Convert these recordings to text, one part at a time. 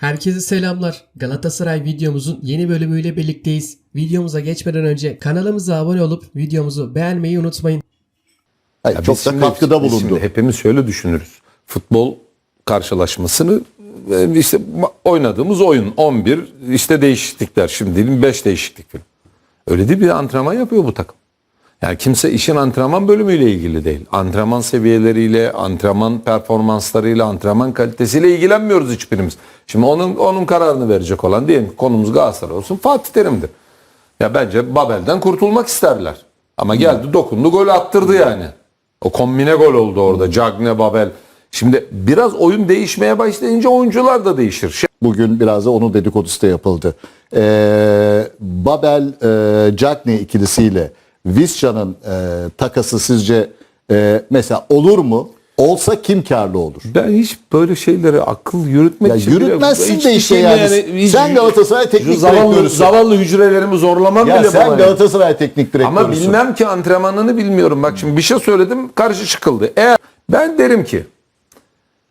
Herkese selamlar. Galatasaray videomuzun yeni bölümüyle birlikteyiz. Videomuza geçmeden önce kanalımıza abone olup videomuzu beğenmeyi unutmayın. Hayır, Ya çok da şimdi- katkıda bulundu. Şimdi hepimiz şöyle düşünürüz. Futbol karşılaşmasını e, işte oynadığımız oyun 11 işte değişiklikler şimdi 5 değişiklik falan. Öyle değil bir antrenman yapıyor bu takım. Yani kimse işin antrenman bölümüyle ilgili değil. Antrenman seviyeleriyle, antrenman performanslarıyla, antrenman kalitesiyle ilgilenmiyoruz hiçbirimiz. Şimdi onun onun kararını verecek olan diyelim konumuz Galatasaray olsun Fatih Terim'dir. Ya bence Babel'den kurtulmak isterler. Ama geldi dokundu gol attırdı yani. O kombine gol oldu orada. Cagne Babel. Şimdi biraz oyun değişmeye başlayınca oyuncular da değişir. Bugün biraz da onun dedikodusu da yapıldı. Ee, Babel e, Cagney ikilisiyle Visca'nın e, takası sizce e, mesela olur mu? Olsa kim karlı olur? Ben hiç böyle şeyleri akıl yürütmek Ya için bile- yürütmezsin hiç de işte şey yani. hiç- Sen Galatasaray teknik zavallı, direktörüsün. zavallı hücrelerimi zorlamam Ya bile sen bana. Galatasaray teknik direktörüsün. Ama bilmem ki antrenmanını bilmiyorum. Bak şimdi bir şey söyledim karşı çıkıldı. Eğer ben derim ki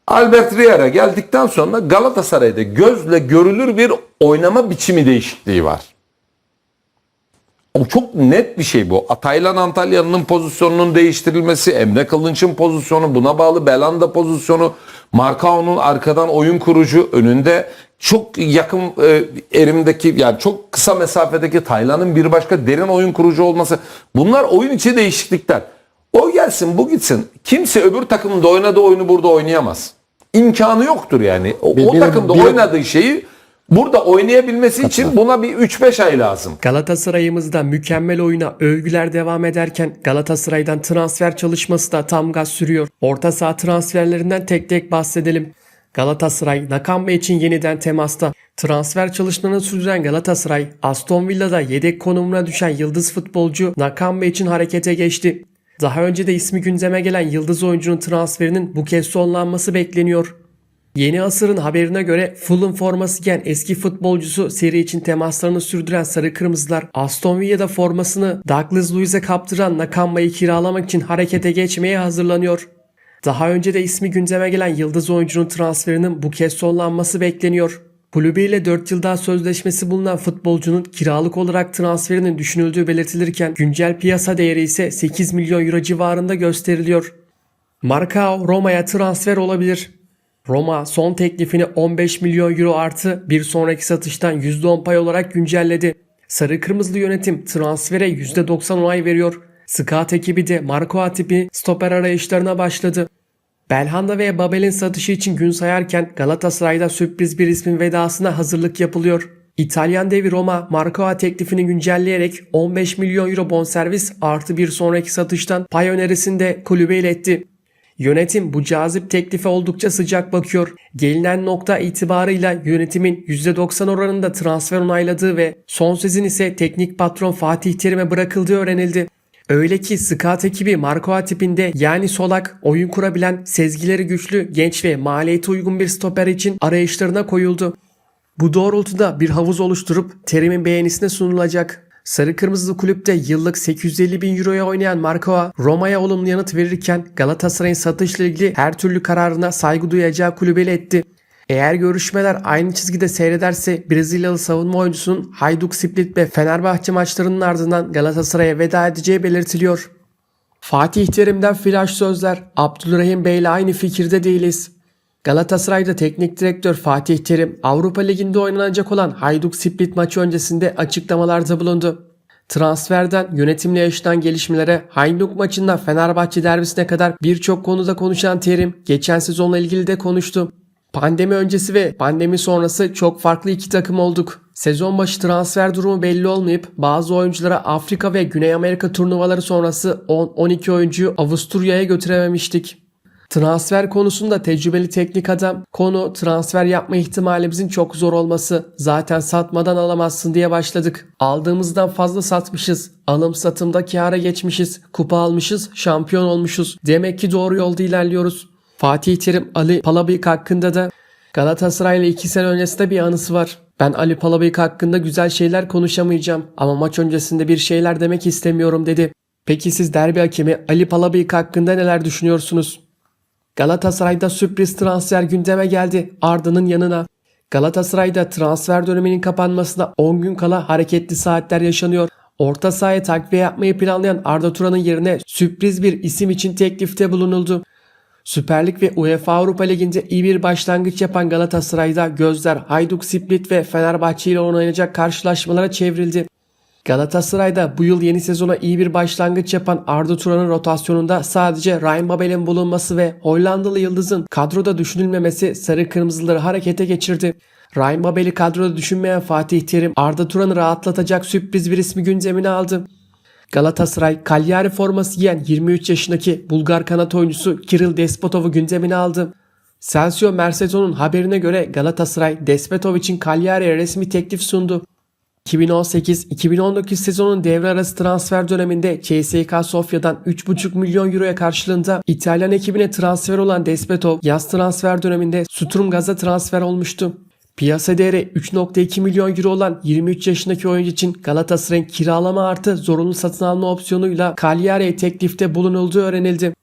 Albert Riera geldikten sonra Galatasaray'da gözle görülür bir oynama biçimi değişikliği var. O çok net bir şey bu. Ataylan Antalya'nın pozisyonunun değiştirilmesi, Emre Kılınç'ın pozisyonu, buna bağlı Belanda pozisyonu, Markao'nun arkadan oyun kurucu, önünde çok yakın e, erimdeki yani çok kısa mesafedeki Taylan'ın bir başka derin oyun kurucu olması. Bunlar oyun içi değişiklikler. O gelsin bu gitsin. Kimse öbür takımda oynadığı oyunu burada oynayamaz. İmkanı yoktur yani. O, Bir- o takımda bir- oynadığı şeyi burada oynayabilmesi için buna bir 3-5 ay lazım. Galatasaray'ımızda mükemmel oyuna övgüler devam ederken Galatasaray'dan transfer çalışması da tam gaz sürüyor. Orta saha transferlerinden tek tek bahsedelim. Galatasaray Nakamba için yeniden temasta. Transfer çalışmalarını sürdüren Galatasaray, Aston Villa'da yedek konumuna düşen yıldız futbolcu Nakamba için harekete geçti. Daha önce de ismi gündeme gelen yıldız oyuncunun transferinin bu kez sonlanması bekleniyor. Yeni asırın haberine göre Fulham forması giyen eski futbolcusu seri için temaslarını sürdüren Sarı Kırmızılar Aston Villa'da formasını Douglas Luiz'e kaptıran Nakamba'yı kiralamak için harekete geçmeye hazırlanıyor. Daha önce de ismi gündeme gelen yıldız oyuncunun transferinin bu kez sonlanması bekleniyor. Kulübüyle 4 yıl daha sözleşmesi bulunan futbolcunun kiralık olarak transferinin düşünüldüğü belirtilirken güncel piyasa değeri ise 8 milyon euro civarında gösteriliyor. Marcao Roma'ya transfer olabilir. Roma son teklifini 15 milyon euro artı bir sonraki satıştan %10 pay olarak güncelledi. Sarı Kırmızılı yönetim transfere %90 onay veriyor. Scout ekibi de Marco Atip'i stoper arayışlarına başladı. Belhanda ve Babel'in satışı için gün sayarken Galatasaray'da sürpriz bir ismin vedasına hazırlık yapılıyor. İtalyan devi Roma Marco teklifini güncelleyerek 15 milyon euro bonservis artı bir sonraki satıştan pay önerisini de kulübe iletti. Yönetim bu cazip teklife oldukça sıcak bakıyor. Gelinen nokta itibarıyla yönetimin %90 oranında transfer onayladığı ve son sözün ise teknik patron Fatih Terim'e bırakıldığı öğrenildi. Öyle ki scout ekibi Marco tipinde yani solak, oyun kurabilen, sezgileri güçlü, genç ve maliyeti uygun bir stoper için arayışlarına koyuldu. Bu doğrultuda bir havuz oluşturup Terim'in beğenisine sunulacak. Sarı Kırmızılı kulüpte yıllık 850 bin euroya oynayan Marco'a Roma'ya olumlu yanıt verirken Galatasaray'ın satışla ilgili her türlü kararına saygı duyacağı kulübeli etti. Eğer görüşmeler aynı çizgide seyrederse Brezilyalı savunma oyuncusunun Hajduk Split ve Fenerbahçe maçlarının ardından Galatasaray'a veda edeceği belirtiliyor. Fatih Terim'den flash sözler. Abdülrahim Bey'le aynı fikirde değiliz. Galatasaray'da teknik direktör Fatih Terim Avrupa Ligi'nde oynanacak olan Hajduk Split maçı öncesinde açıklamalarda bulundu. Transferden yönetimle yaşanan gelişmelere Hajduk maçından Fenerbahçe derbisine kadar birçok konuda konuşan Terim geçen sezonla ilgili de konuştu. Pandemi öncesi ve pandemi sonrası çok farklı iki takım olduk. Sezon başı transfer durumu belli olmayıp bazı oyunculara Afrika ve Güney Amerika turnuvaları sonrası 10-12 oyuncuyu Avusturya'ya götürememiştik. Transfer konusunda tecrübeli teknik adam konu transfer yapma ihtimalimizin çok zor olması zaten satmadan alamazsın diye başladık. Aldığımızdan fazla satmışız. Alım satımda kâra geçmişiz. Kupa almışız. Şampiyon olmuşuz. Demek ki doğru yolda ilerliyoruz. Fatih Terim Ali Palabıyık hakkında da Galatasaray'la 2 sene öncesinde bir anısı var. Ben Ali Palabıyık hakkında güzel şeyler konuşamayacağım ama maç öncesinde bir şeyler demek istemiyorum dedi. Peki siz derbi hakemi Ali Palabıyık hakkında neler düşünüyorsunuz? Galatasaray'da sürpriz transfer gündeme geldi Arda'nın yanına. Galatasaray'da transfer döneminin kapanmasına 10 gün kala hareketli saatler yaşanıyor. Orta sahaya takviye yapmayı planlayan Arda Turan'ın yerine sürpriz bir isim için teklifte bulunuldu. Süper Lig ve UEFA Avrupa Ligi'nde iyi bir başlangıç yapan Galatasaray'da gözler Hajduk Split ve Fenerbahçe ile oynanacak karşılaşmalara çevrildi. Galatasaray'da bu yıl yeni sezona iyi bir başlangıç yapan Arda Turan'ın rotasyonunda sadece Ryan Babel'in bulunması ve Hollandalı yıldızın kadroda düşünülmemesi sarı kırmızıları harekete geçirdi. Ryan Babel'i kadroda düşünmeyen Fatih Terim Arda Turan'ı rahatlatacak sürpriz bir ismi gündemine aldı. Galatasaray Cagliari forması giyen 23 yaşındaki Bulgar kanat oyuncusu Kiril Despotov'u gündemine aldı. Celso Mercedon'un haberine göre Galatasaray Despotov için Cagliari'ye resmi teklif sundu. 2018-2019 sezonun devre arası transfer döneminde CSKA Sofya'dan 3,5 milyon euroya karşılığında İtalyan ekibine transfer olan Despotov yaz transfer döneminde Sturm Gaz'a transfer olmuştu. Piyasa değeri 3.2 milyon euro olan 23 yaşındaki oyuncu için Galatasaray'ın kiralama artı zorunlu satın alma opsiyonuyla Cagliari'ye teklifte bulunulduğu öğrenildi.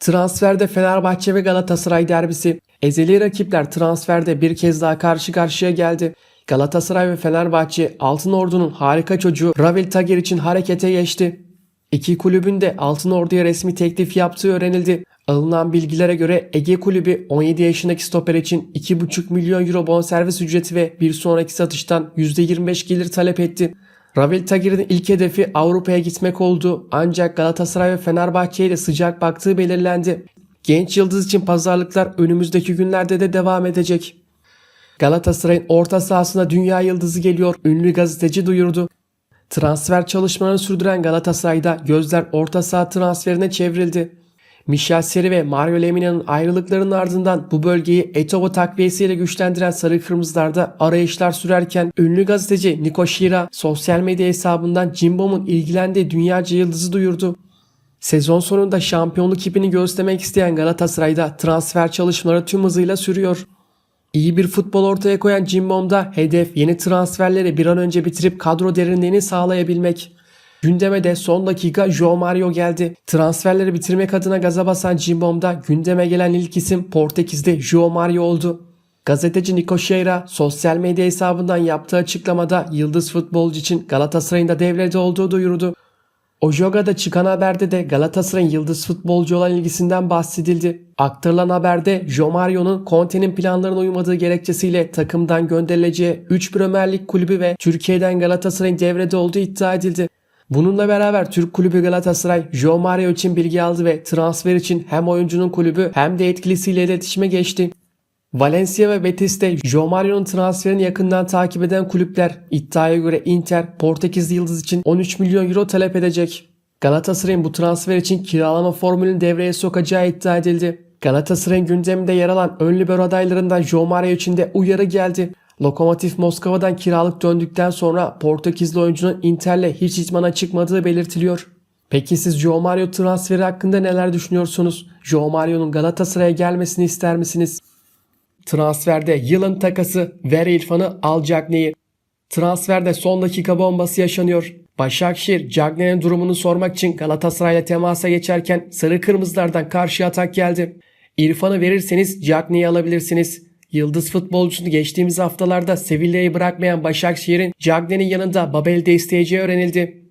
Transferde Fenerbahçe ve Galatasaray derbisi. Ezeli rakipler transferde bir kez daha karşı karşıya geldi. Galatasaray ve Fenerbahçe Altın Ordu'nun harika çocuğu Ravel Tager için harekete geçti. İki kulübün de Altın Ordu'ya resmi teklif yaptığı öğrenildi. Alınan bilgilere göre Ege Kulübü 17 yaşındaki stoper için 2,5 milyon euro bonservis ücreti ve bir sonraki satıştan %25 gelir talep etti. Ravel Tagir'in ilk hedefi Avrupa'ya gitmek oldu ancak Galatasaray ve Fenerbahçe ile sıcak baktığı belirlendi. Genç yıldız için pazarlıklar önümüzdeki günlerde de devam edecek. Galatasaray'ın orta sahasına dünya yıldızı geliyor ünlü gazeteci duyurdu. Transfer çalışmalarını sürdüren Galatasaray'da gözler orta saha transferine çevrildi. Michel Seri ve Mario Lemina'nın ayrılıklarının ardından bu bölgeyi Etobo takviyesiyle güçlendiren Sarı Kırmızılar'da arayışlar sürerken ünlü gazeteci Nico Shira sosyal medya hesabından Cimbom'un ilgilendiği dünyaca yıldızı duyurdu. Sezon sonunda şampiyonluk ipini göstermek isteyen Galatasaray'da transfer çalışmaları tüm hızıyla sürüyor. İyi bir futbol ortaya koyan Cimbom'da hedef yeni transferleri bir an önce bitirip kadro derinliğini sağlayabilmek. Gündeme de son dakika João Mario geldi. Transferleri bitirmek adına gaza basan Cimbom'da gündeme gelen ilk isim Portekiz'de João Mario oldu. Gazeteci Nico Sheira sosyal medya hesabından yaptığı açıklamada yıldız futbolcu için Galatasaray'ın da devrede olduğu duyurdu. Ojoga'da çıkan haberde de Galatasaray'ın yıldız futbolcu olan ilgisinden bahsedildi. Aktarılan haberde Jo Mario'nun Conte'nin planlarına uymadığı gerekçesiyle takımdan gönderileceği 3 Premier Lig kulübü ve Türkiye'den Galatasaray'ın devrede olduğu iddia edildi. Bununla beraber Türk kulübü Galatasaray Jo Mario için bilgi aldı ve transfer için hem oyuncunun kulübü hem de etkilisiyle iletişime geçti. Valencia ve Betis'te Jo Mario'nun transferini yakından takip eden kulüpler iddiaya göre Inter Portekizli yıldız için 13 milyon euro talep edecek. Galatasaray'ın bu transfer için kiralama formülünü devreye sokacağı iddia edildi. Galatasaray'ın gündeminde yer alan ön libero adaylarından Jo Mario için de uyarı geldi. Lokomotiv Moskova'dan kiralık döndükten sonra Portekizli oyuncunun Inter'le hiç idmana çıkmadığı belirtiliyor. Peki siz Joe Mario transferi hakkında neler düşünüyorsunuz? Joe Mario'nun Galatasaray'a gelmesini ister misiniz? Transferde yılın takası ver İrfan'ı al Cagney'i. Transferde son dakika bombası yaşanıyor. Başakşehir Cagney'in durumunu sormak için Galatasaray'la temasa geçerken sarı kırmızılardan karşı atak geldi. İrfan'ı verirseniz Cagney'i alabilirsiniz. Yıldız futbolcusunu geçtiğimiz haftalarda Sevilla'yı bırakmayan Başakşehir'in Cagney'in yanında Babel'de isteyeceği öğrenildi.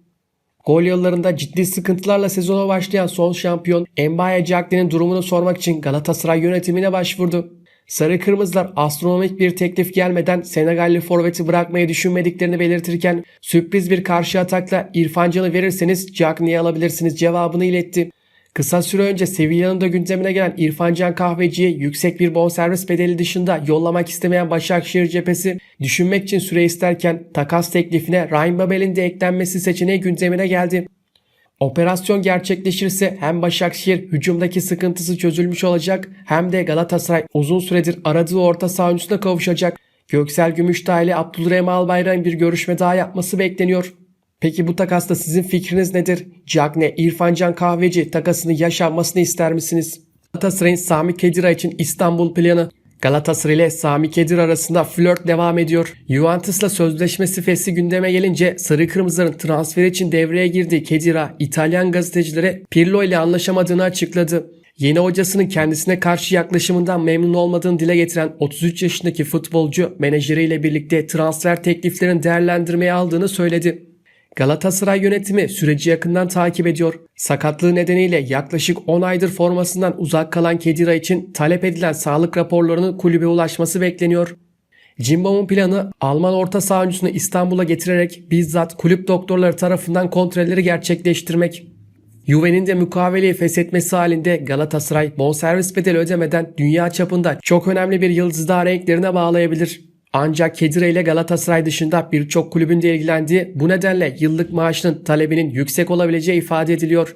Gol yollarında ciddi sıkıntılarla sezona başlayan son şampiyon Mbaye Cagney'in durumunu sormak için Galatasaray yönetimine başvurdu. Sarı Kırmızılar astronomik bir teklif gelmeden Senegalli forveti bırakmayı düşünmediklerini belirtirken sürpriz bir karşı atakla İrfan Can'ı verirseniz Cagney'i alabilirsiniz cevabını iletti. Kısa süre önce Sevilla'nın da gündemine gelen İrfan Can Kahveci'yi yüksek bir bonservis bedeli dışında yollamak istemeyen Başakşehir cephesi düşünmek için süre isterken takas teklifine Ryan Babel'in de eklenmesi seçeneği gündemine geldi. Operasyon gerçekleşirse hem Başakşehir hücumdaki sıkıntısı çözülmüş olacak hem de Galatasaray uzun süredir aradığı orta saha oyuncusuna kavuşacak. Göksel Gümüşdağ ile Abdülrahim Albayrak'ın bir görüşme daha yapması bekleniyor. Peki bu takasta sizin fikriniz nedir? Cagne, İrfan Can Kahveci takasını yaşanmasını ister misiniz? Galatasaray'ın Sami Kedira için İstanbul planı. Galatasaray ile Sami Kedir arasında flört devam ediyor. Juventus'la sözleşmesi fesli gündeme gelince Sarı Kırmızıların transferi için devreye girdiği Kedira, İtalyan gazetecilere Pirlo ile anlaşamadığını açıkladı. Yeni hocasının kendisine karşı yaklaşımından memnun olmadığını dile getiren 33 yaşındaki futbolcu menajeriyle birlikte transfer tekliflerini değerlendirmeye aldığını söyledi. Galatasaray yönetimi süreci yakından takip ediyor. Sakatlığı nedeniyle yaklaşık 10 aydır formasından uzak kalan Kedira için talep edilen sağlık raporlarının kulübe ulaşması bekleniyor. Cimbom'un planı Alman orta saha oyuncusunu İstanbul'a getirerek bizzat kulüp doktorları tarafından kontrolleri gerçekleştirmek. Juve'nin de mukaveleyi feshetmesi halinde Galatasaray bonservis bedeli ödemeden dünya çapında çok önemli bir yıldız renklerine bağlayabilir. Ancak Kedira ile Galatasaray dışında birçok kulübün de ilgilendiği bu nedenle yıllık maaşının talebinin yüksek olabileceği ifade ediliyor.